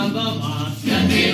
пан дома. Святий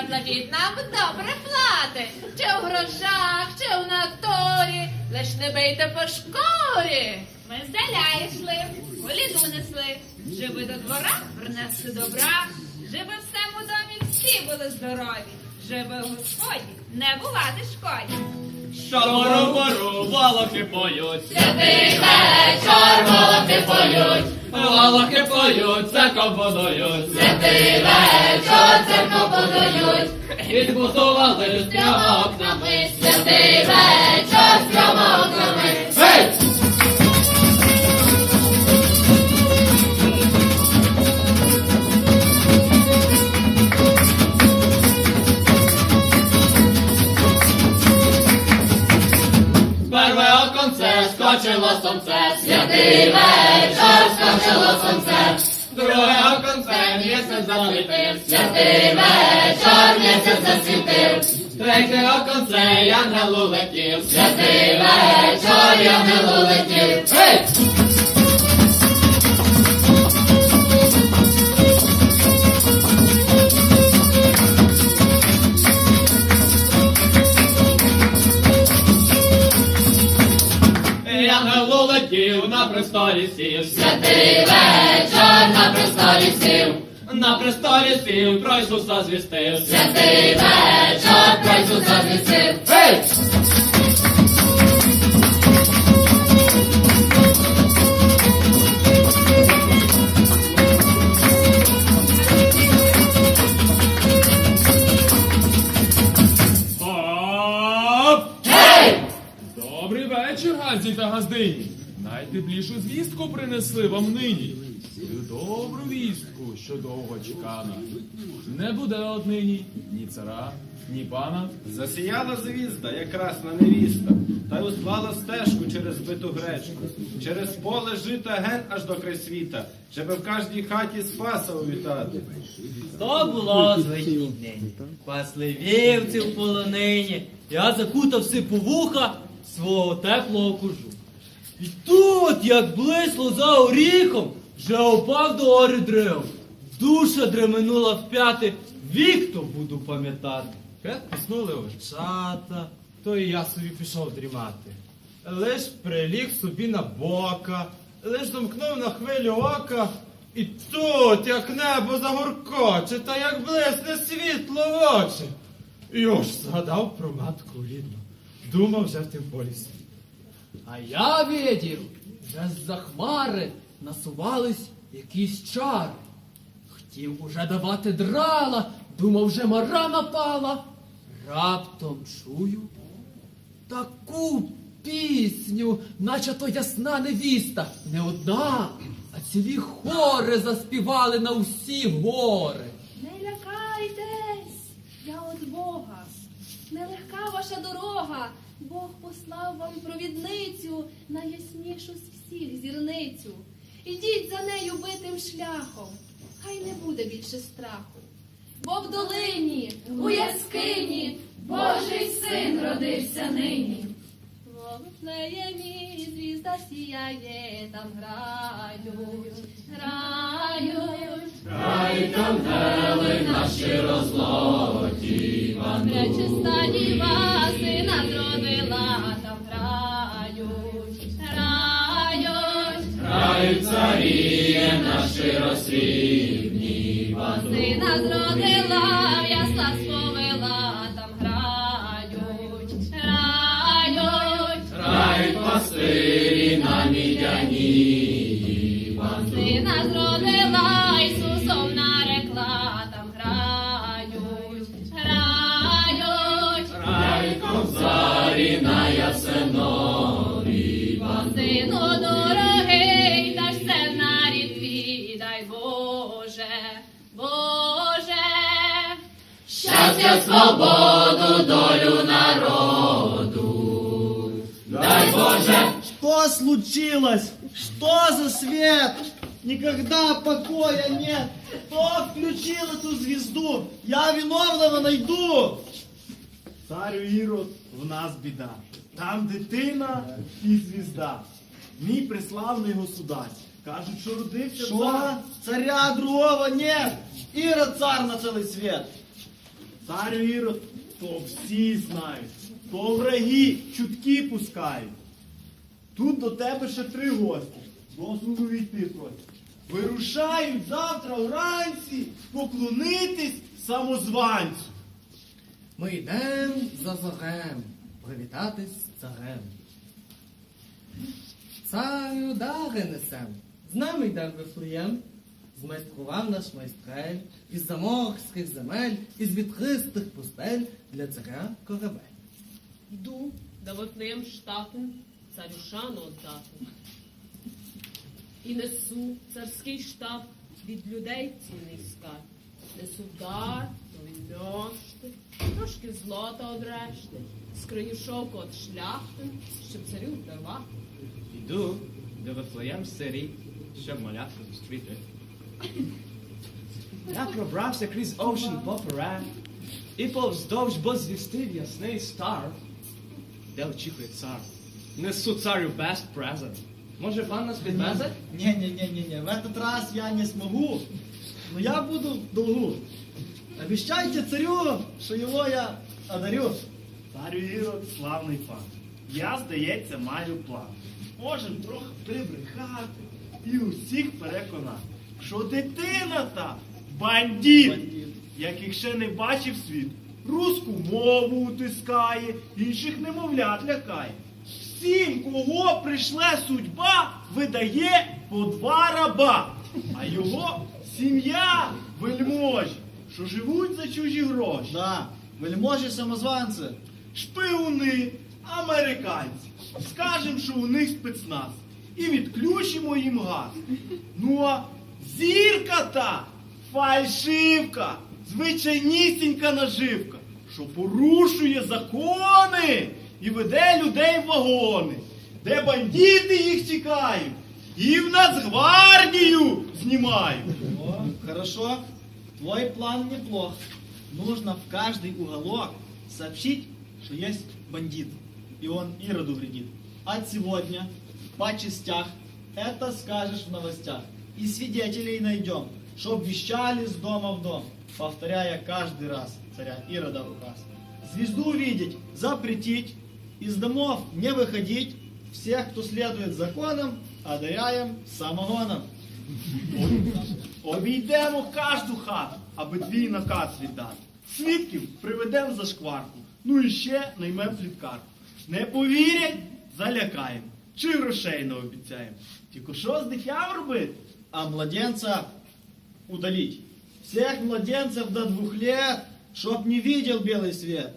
заплатіть нам добре плати. Чи в грошах, чи в натурі. Лиш не бийте по шкурі. Ми здаля йшли, коліду несли. Живи до двора, принесли добра. Живи в всему домі, всі були здорові. Живи Господі, не бувати шкоді. Що пору пору волохи поють. Святий вечір, волоки поють. Волохи поють, це будують. Святий вечір, церкву будують. Відбудували з окнами. окнами. Святий вечір, скочило сонце, Святий вечір, скочило сонце. друге оконце місяць засвітив, Святий вечір, місяць засвітив. третє оконце янгелу летів. Святий вечір, янголу летів. Святий вечір, на престолі сів. На престолі сів, про Ісуса звістив. Святий вечір, про Ісуса звісив. Гей! Добрий вечір, Ганзі та Газдині. Найтеплішу звістку принесли вам нині. Цю добру вістку, що довго чекана. Не буде однині ні цара, ні пана. Засіяла звізда, як красна невіста, та й услала стежку через збиту гречку, через поле жита ген аж до край світа, щоби в кожній хаті спаса увітати. То було звичайний день. Пасли вівці в полонині. Я закутав сипу вуха свого теплого кожу. І тут, як блисло за оріхом, вже опав до гори древ. Душа дременула в п'яти, вік то буду пам'ятати. П'ят піснули очата, то і я собі пішов дрімати. Лиш приліг собі на бока, лиш домкнув на хвилю ока, і тут, як небо загоркоче, та як блисне світло в очі. І уж згадав про матку рідну. Думав вже в тим полі світ. А я видів, вже з-за хмари насувались якісь чари. Хотів уже давати драла, думав, вже мара напала. Раптом чую таку пісню, наче то ясна невіста, не одна, а цілі хори заспівали на усі гори. Не лякайтесь, я от Бога. Нелегка ваша дорога. Бог послав вам провідницю, найяснішу з всіх зірницю. Ідіть за нею битим шляхом, хай не буде більше страху. Бо в долині, у яскині, Божий син родився нині. В Вифлеємі звізда сіяє, там грають, грають. Пречиста грають, грають. Грають царі наші Сина зродила, в ясла сповела, там грають, грають. Грають пастирі на мідяні. Сина зродила, Ісусом нарекла, там грають, грають. Грають кобзарі на ясенові. Щастя, свободу, долю народу. Дай Боже, Что случилось? Что за свет? Никогда покоя нет. Кто включил эту звезду? Я виновного найду. Царю Ірод, в нас біда. Там дитина і звізда. Мій преславний государь. Кажуть, що родився Що? Царя другого нет. Ірод цар на цілий світ. Царю Ірод, то всі знають. То враги чутки пускають. Тут до тебе ще три гості. Дозволу війти просять. Вирушають завтра вранці поклонитись самозванцю. Ми йдем за зорем, привітатись з царем. Царю дари несем, з нами йдем в Вифлеєм. Змайстрував наш майстрель із заморських земель, із відкристих пустель для царя корабель. Йду до Вифлеєм штату, царю шану отдати. І несу царський штаб від людей цінний скарб. Несу дар, нові льошти, трошки злота од решти, скриню шовку от шляхти, щоб царю давати. Іду до Вифлеєм сирі, щоб малятку зустріти. Я пробрався крізь Ocean поперед і повздовж бозвістив ясний стар. Де очікує цар? Несу царю best present. Може пан нас підвезе? Не-не-не-не-не, в этот раз я не смогу, но я буду в долгу. Обещайте царю, що його я одарю. Царю Ірод, славний пан. Я, здається, маю план. Можем трохи прибрехати і усіх переконати, що дитина та бандит, яких ще не бачив світ, руску мову утискає, інших немовлят лякає. Всім, кого прийшла судьба, видає по два раба, а його сім'я вельможі, що живуть за чужі гроші. Да, вельможі самозванці. Шпигуни, американці. Скажем, що у них спецназ. І відключимо їм газ. Ну а зірка та фальшивка, звичайнісінька наживка, що порушує закони і веде людей в вагони, де бандити їх чекають, і в Нацгвардію знімають. О, хорошо. Твой план неплох. Нужно в каждый уголок сообщить, что есть бандит. И он Ироду вредит. От сегодня по частях это скажешь в новостях. И свидетелей найдем, чтоб вещали с дома в дом, повторяя каждый раз царя Ирода указ. Звезду видеть, запретить, из домов не выходить, всех, кто следует законам, одаряем самогоном. Обійдемо кожну хату, аби твій наказ віддати. Свідків приведемо за шкварку, ну і ще наймем пліткарку. Не повірять, залякаємо, чи грошей не обіцяємо. Тільки що з дитям робити? А младенца удалить. Всех младенцев до двух лет, чтоб не видел белый свет.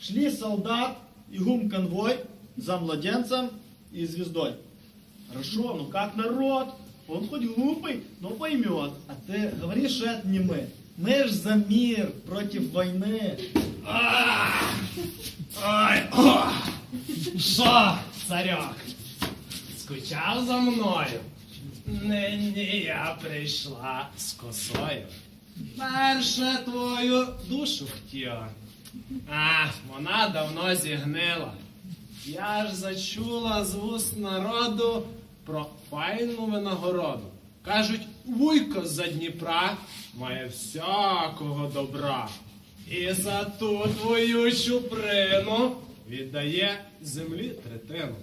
Шли солдат и гум-конвой за младенцем и звездой. Хорошо, ну как народ? Он хоть глупый, но поймет. А ты говоришь, что это не мы. Мы ж за мир против войны. Ой, о! Що, царьок? Скучав за мною? Нині я прийшла з косою. Перше твою душу хотіла. А, вона давно зігнила. Я ж зачула з вуст народу про файну винагороду. Кажуть, вуйко з-за Дніпра має всякого добра. І за ту твою чуприну віддає землі третину.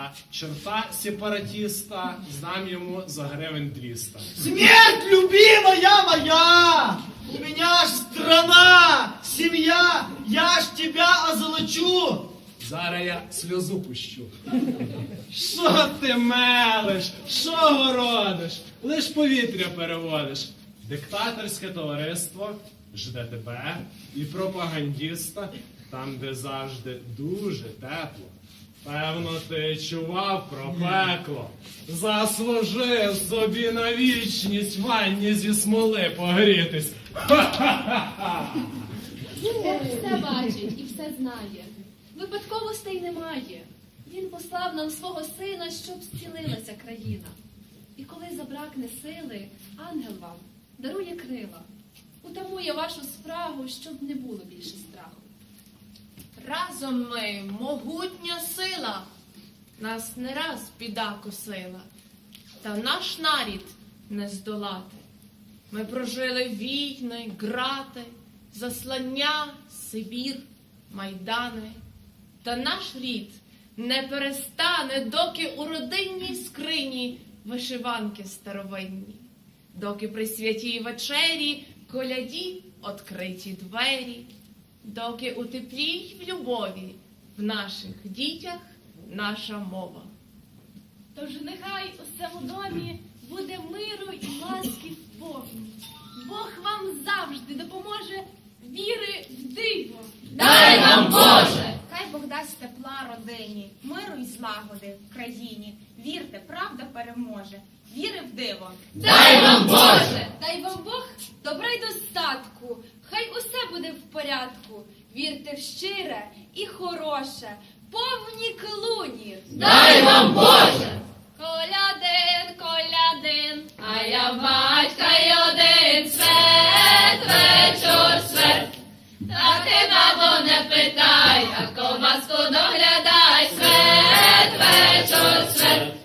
А черта сепаратиста здам ему за гривен 200. Смерть, любимая моя! У меня ж страна, семья, я ж тебя озолочу! Зараз я сльозу пущу. Що ти мелиш? Що городиш? Лиш повітря переводиш. Диктаторське товариство жде тебе і пропагандіста там, де завжди дуже тепло. Певно, ти чував про пекло. Заслужив собі на вічність ванні зі смоли погрітись. Ха-ха-ха-ха! Бог все бачить і все знає. Випадковостей немає. Він послав нам свого сина, щоб зцілилася країна. І коли забракне сили, ангел вам дарує крила, утамує вашу спрагу, щоб не було більше страху. Разом ми могутня сила, нас не раз біда косила, та наш нарід не здолати. Ми прожили війни, грати, заслання, Сибір, майдани. Та наш рід не перестане, доки у родинній скрині вишиванки старовинні, доки при святій вечері коляді откриті двері доки у теплі й в любові в наших дітях наша мова. Тож нехай у цьому домі буде миру і ласки повні. Бог вам завжди допоможе віри в диво. Дай нам Боже! Хай Бог дасть тепла родині, миру й злагоди в країні. Вірте, правда переможе. Віри в диво. Дай нам Боже! Дай вам Бог Гоше, повні клуні. Дай вам Боже! Колядин, колядин, а я батька й один свет, вечор свет. Та ти, мамо, не питай, а ковбаску доглядай, свет, вечор свет.